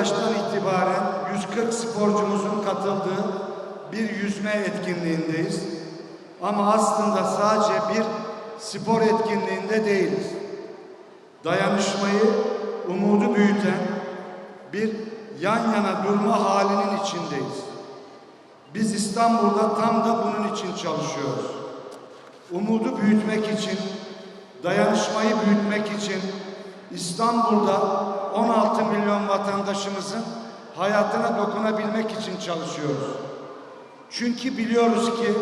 yaştan itibaren 140 sporcumuzun katıldığı bir yüzme etkinliğindeyiz. Ama aslında sadece bir spor etkinliğinde değiliz. Dayanışmayı, umudu büyüten bir yan yana durma halinin içindeyiz. Biz İstanbul'da tam da bunun için çalışıyoruz. Umudu büyütmek için, dayanışmayı büyütmek için İstanbul'da 16 milyon vatandaşımızın hayatına dokunabilmek için çalışıyoruz. Çünkü biliyoruz ki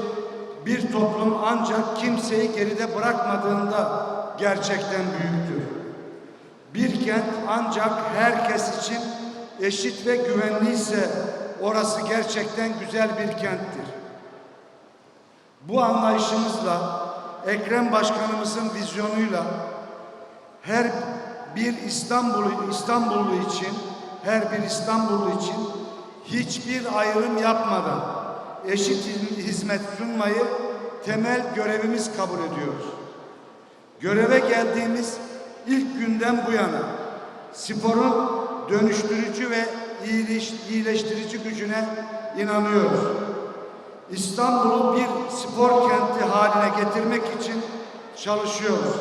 bir toplum ancak kimseyi geride bırakmadığında gerçekten büyüktür. Bir kent ancak herkes için eşit ve güvenliyse orası gerçekten güzel bir kenttir. Bu anlayışımızla Ekrem Başkanımızın vizyonuyla her bir İstanbullu İstanbullu için her bir İstanbullu için hiçbir ayrım yapmadan eşit hizmet sunmayı temel görevimiz kabul ediyoruz. Göreve geldiğimiz ilk günden bu yana sporun dönüştürücü ve iyileş- iyileştirici gücüne inanıyoruz. İstanbul'u bir spor kenti haline getirmek için çalışıyoruz.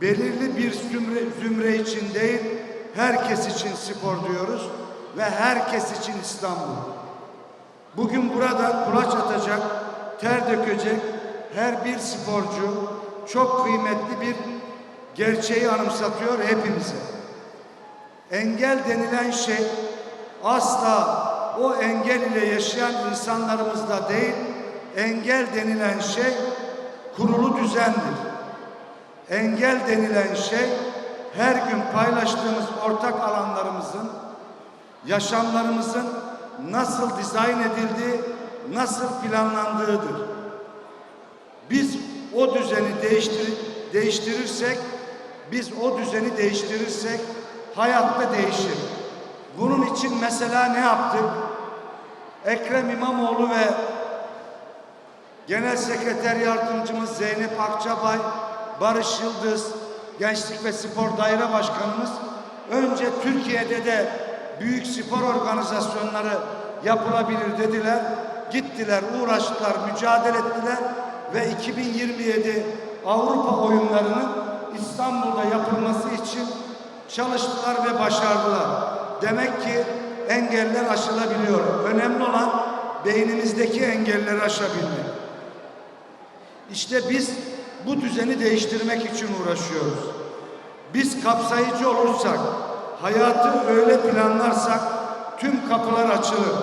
Belirli bir zümre, zümre için değil, herkes için spor diyoruz ve herkes için İstanbul. Bugün burada kulaç atacak, ter dökecek her bir sporcu çok kıymetli bir gerçeği anımsatıyor hepimize. Engel denilen şey asla o engel ile yaşayan insanlarımızda değil, engel denilen şey kurulu düzendir. Engel denilen şey her gün paylaştığımız ortak alanlarımızın, yaşamlarımızın nasıl dizayn edildiği, nasıl planlandığıdır. Biz o düzeni değiştir değiştirirsek, biz o düzeni değiştirirsek hayatta değişir. Bunun için mesela ne yaptık? Ekrem İmamoğlu ve Genel Sekreter Yardımcımız Zeynep Akçabay, Barış Yıldız, Gençlik ve Spor Daire Başkanımız önce Türkiye'de de büyük spor organizasyonları yapılabilir dediler. Gittiler, uğraştılar, mücadele ettiler ve 2027 Avrupa oyunlarının İstanbul'da yapılması için çalıştılar ve başardılar. Demek ki engeller aşılabiliyor. Önemli olan beynimizdeki engelleri aşabilmek. İşte biz bu düzeni değiştirmek için uğraşıyoruz. Biz kapsayıcı olursak, hayatı öyle planlarsak tüm kapılar açılır,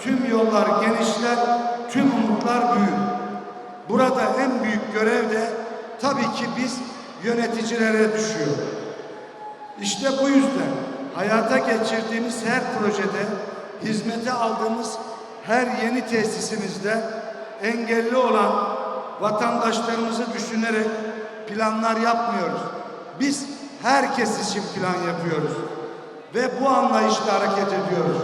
tüm yollar genişler, tüm umutlar büyür. Burada en büyük görev de tabii ki biz yöneticilere düşüyor. İşte bu yüzden hayata geçirdiğimiz her projede, hizmete aldığımız her yeni tesisimizde engelli olan vatandaşlarımızı düşünerek planlar yapmıyoruz. Biz herkes için plan yapıyoruz. Ve bu anlayışla hareket ediyoruz.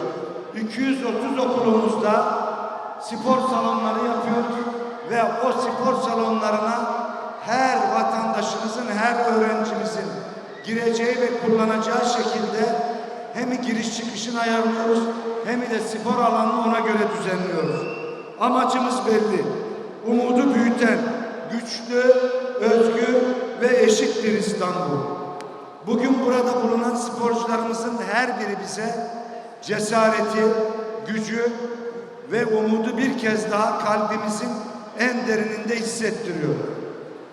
230 okulumuzda spor salonları yapıyoruz ve o spor salonlarına her vatandaşımızın, her öğrencimizin gireceği ve kullanacağı şekilde hem giriş çıkışını ayarlıyoruz hem de spor alanını ona göre düzenliyoruz. Amacımız belli. Umudu büyüten, güçlü, özgür ve eşit bir İstanbul. Bugün burada bulunan sporcularımızın her biri bize cesareti, gücü ve umudu bir kez daha kalbimizin en derininde hissettiriyor.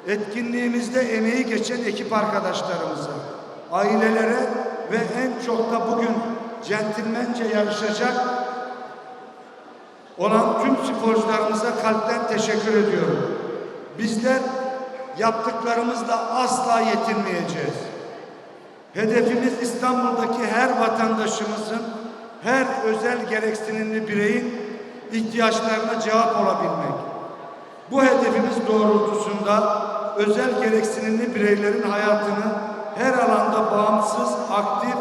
Etkinliğimizde emeği geçen ekip arkadaşlarımıza, ailelere ve en çok da bugün centilmence yarışacak olan tüm sporcularımıza kalpten teşekkür ediyorum. Bizler yaptıklarımızla asla yetinmeyeceğiz. Hedefimiz İstanbul'daki her vatandaşımızın, her özel gereksinimli bireyin ihtiyaçlarına cevap olabilmek. Bu hedefimiz doğrultusunda özel gereksinimli bireylerin hayatını her alanda bağımsız, aktif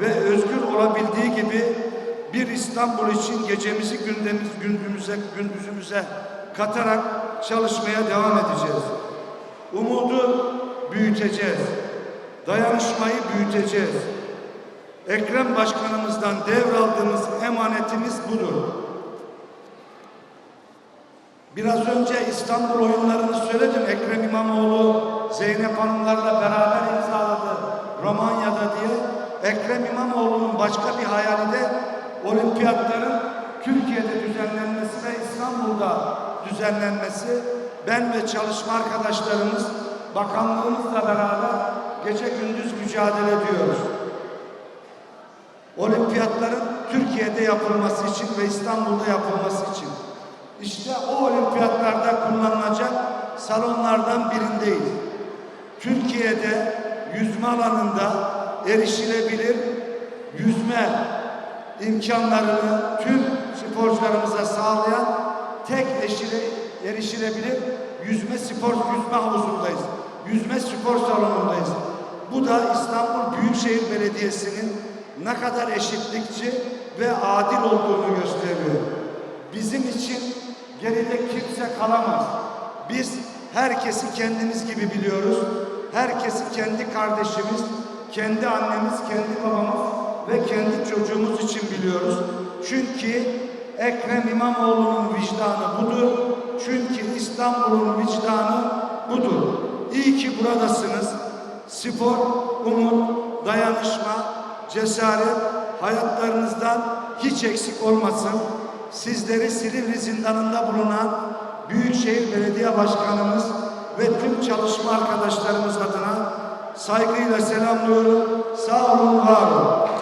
ve özgür olabildiği gibi bir İstanbul için gecemizi gündemiz, gündüzümüze, gündüzümüze katarak çalışmaya devam edeceğiz. Umudu büyüteceğiz. Dayanışmayı büyüteceğiz. Ekrem Başkanımızdan devraldığımız emanetimiz budur. Biraz önce İstanbul oyunlarını söyledim. Ekrem İmamoğlu Zeynep Hanımlarla beraber imzaladı Romanya'da diye. Ekrem İmamoğlu'nun başka bir hayali de olimpiyatların Türkiye'de düzenlenmesi ve İstanbul'da düzenlenmesi. Ben ve çalışma arkadaşlarımız bakanlığımızla beraber gece gündüz mücadele ediyoruz. Olimpiyatların Türkiye'de yapılması için ve İstanbul'da yapılması için. İşte o olimpiyatlarda kullanılacak salonlardan birindeyiz. Türkiye'de yüzme alanında erişilebilir yüzme imkanlarını tüm sporcularımıza sağlayan tek eşile, erişilebilir yüzme spor yüzme havuzundayız. Yüzme spor salonundayız. Bu da İstanbul Büyükşehir Belediyesi'nin ne kadar eşitlikçi ve adil olduğunu gösteriyor. Bizim için geride kimse kalamaz. Biz herkesi kendimiz gibi biliyoruz. Herkesi kendi kardeşimiz, kendi annemiz, kendi babamız ve kendi çocuğumuz için biliyoruz. Çünkü Ekrem İmamoğlu'nun vicdanı budur. Çünkü İstanbul'un vicdanı budur. İyi ki buradasınız. Spor, umut, dayanışma, cesaret hayatlarınızdan hiç eksik olmasın. Sizleri Silivri zindanında bulunan Büyükşehir Belediye Başkanımız ve tüm çalışma arkadaşlarımız adına saygıyla selamlıyorum. Sağ olun, var olun.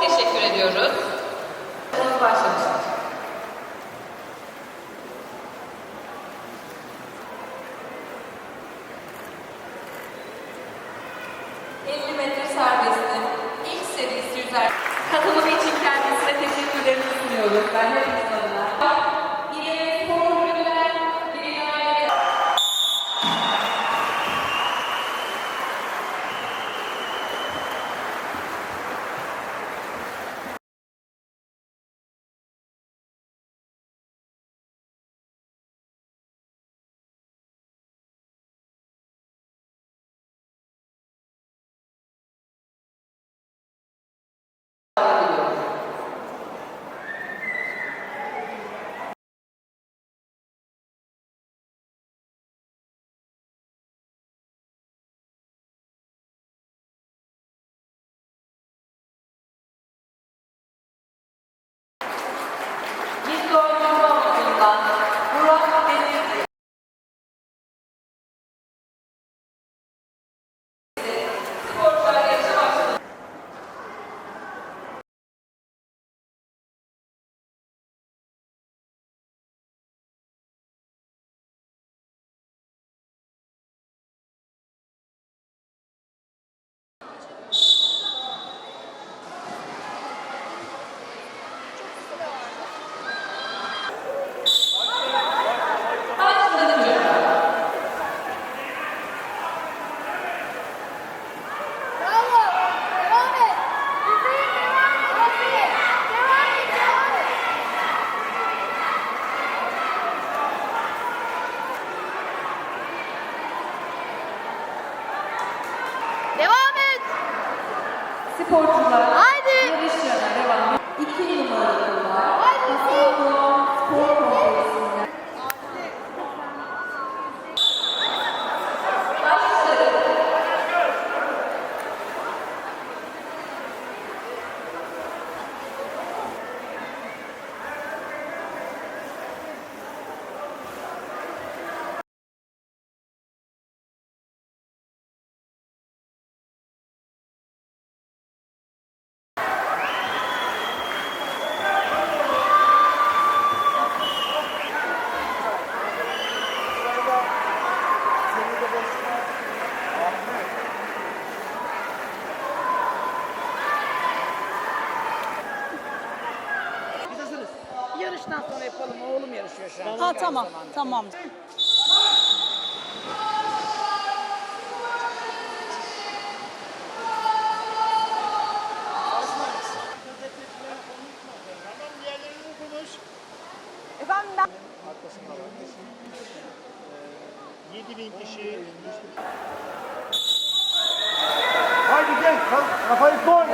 Teşekkür ediyoruz. Başlamıştık. Tamam, tamam. Efendim ben... Arkasına alalım. 7 bin kişi. Haydi gel, kafayı koy.